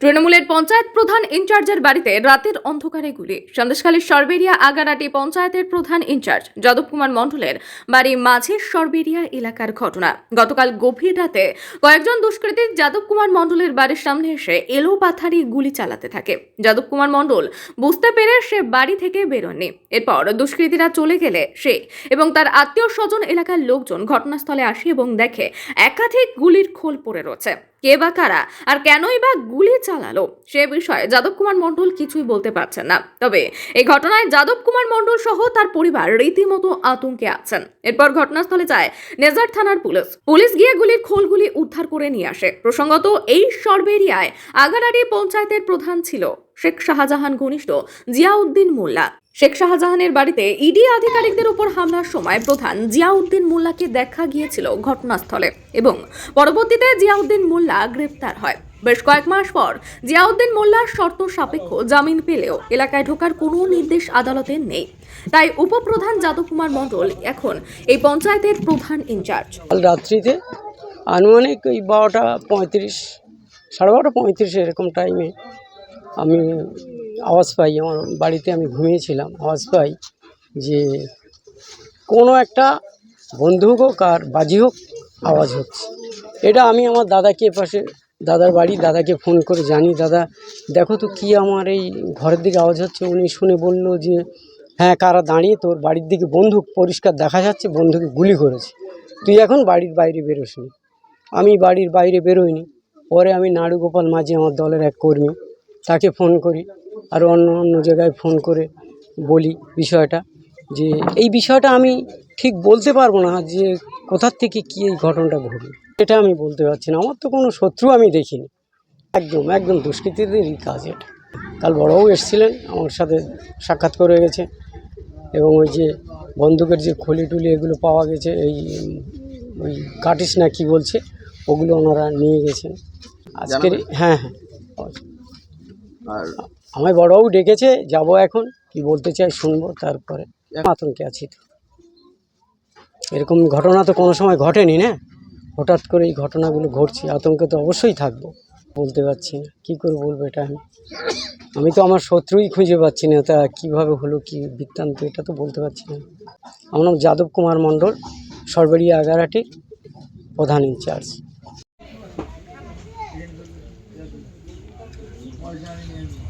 তৃণমূলের পঞ্চায়েত প্রধান ইনচার্জের বাড়িতে রাতের অন্ধকারে গুলি। সন্দেশখালীর সরবেরিয়া আগারাটি পঞ্চায়েতের প্রধান ইনচার্জ যাদব কুমার মণ্ডলের বাড়ি মাঝের সরবেরিয়া এলাকার ঘটনা। গতকাল গভীর রাতে কয়েকজন দুষ্কৃতী যাদব কুমার মণ্ডলের বাড়ির সামনে এসে এলো পাথারি গুলি চালাতে থাকে। যাদব কুমার মণ্ডল বুঝতে পেরে সে বাড়ি থেকে বেরোননি। এরপর দুষ্কৃতীরা চলে গেলে সে এবং তার আত্মীয় স্বজন এলাকার লোকজন ঘটনাস্থলে আসে এবং দেখে একাধিক গুলির খোল পড়ে রয়েছে। কে বা কারা আর কেনই বা গুলি চালালো সে বিষয়ে যাদব কুমার মণ্ডল কিছুই বলতে পারছেন না। তবে এই ঘটনায় যাদব কুমার মণ্ডল সহ তার পরিবার রীতিমতো আতঙ্কে আছেন। এরপর ঘটনাস্থলে যায় নেজার থানার পুলিশ। পুলিশ গিয়ে গুলির খোলগুলি উদ্ধার করে নিয়ে আসে। প্রসঙ্গত এই সরবেরিয়ায় আগারারি পঞ্চায়েতের প্রধান ছিল শেখ শাহজাহান ঘনিষ্ঠ জিয়াউদ্দিন মোল্লা। শেখ শাহজাহানের বাড়িতে ইডি আধিকারিকদের উপর হামলার সময় প্রধান জিয়াউদ্দিন মোল্লাকে দেখা গিয়েছিল ঘটনাস্থলে এবং পরবর্তীতে জিয়াউদ্দিন মোল্লা গ্রেপ্তার হয়। বেশ কয়েক মাস পর জিয়াউদ্দিন মোল্লার শর্ত সাপেক্ষ জামিন পেলেও এলাকায় ঢোকার কোনো নির্দেশ আদালতে নেই। তাই উপপ্রধান যাদব কুমার মণ্ডল এখন এই পঞ্চায়েতের প্রধান ইনচার্জ। রাত্রিতে আনুমানিক ওই বারোটা পঁয়ত্রিশ, সাড়ে বারোটা পঁয়ত্রিশ এরকম টাইমে আমি আওয়াজ পাই আমার বাড়িতে আমি ঘুমিয়েছিলাম, আওয়াজ পাই যে কোনো একটা বন্দুক হোক আর বাজি হোক, আওয়াজ হচ্ছে। এটা আমি আমার দাদাকে পাশে, দাদার বাড়ি, দাদাকে ফোন করে জানি, দাদা, দেখো তো কি আমার এই ঘরের দিকে আওয়াজ হচ্ছে। উনি শুনে বলল যে হ্যাঁ কারা দাঁড়িয়ে তোর বাড়ির দিকে বন্দুক পরিষ্কার দেখা যাচ্ছে, বন্ধুকে গুলি করেছে। তুই এখন বাড়ির বাইরে বেরোসনি আমি বাড়ির বাইরে বেরোইনি। পরে আমি নাড়ুগোপাল মাঝি, আমার দলের এক কর্মী, তাকে ফোন করি। আর অন্য অন্য জায়গায় ফোন করে বলি বিষয়টা যে এই বিষয়টা আমি ঠিক বলতে পারব না যে কোথার থেকে কী এই ঘটনাটা ঘটলো। এটা আমি বলতে পারছি না। আমার তো কোনো শত্রু আমি দেখিনি। একদম একদম দুষ্কৃতীদেরই কাজ এটা। কাল বড়বাবু এসেছিলেন আমার সাথে সাক্ষাৎ করে গেছে এবং ওই যে বন্দুকের যে খলি টুলি এগুলো পাওয়া গেছে এই ওই কাটিস না কি বলছে ওগুলো ওনারা নিয়ে গেছেন। আজকের হ্যাঁ হ্যাঁ। আর আমায় বড়বাবু ডেকেছে, যাব এখন। কি বলতে চাই শুনব, তারপরে। আতঙ্কে আছি তো। এরকম ঘটনা তো কোনো সময় ঘটেনি, না? হঠাৎ করে এই ঘটনাগুলো ঘটছে, আতঙ্কে তো অবশ্যই থাকব। বলতে পারছি না, কী করে বলব এটা আমি? আমি তো আমার শত্রুই খুঁজে পাচ্ছি না, তা কীভাবে হলো, কি বৃত্তান্ত, এটা তো বলতে পারছি না। আমার নাম যাদব কুমার মণ্ডল সরবেরিয়া আগারাটির প্রধান ইনচার্জ। Thank you.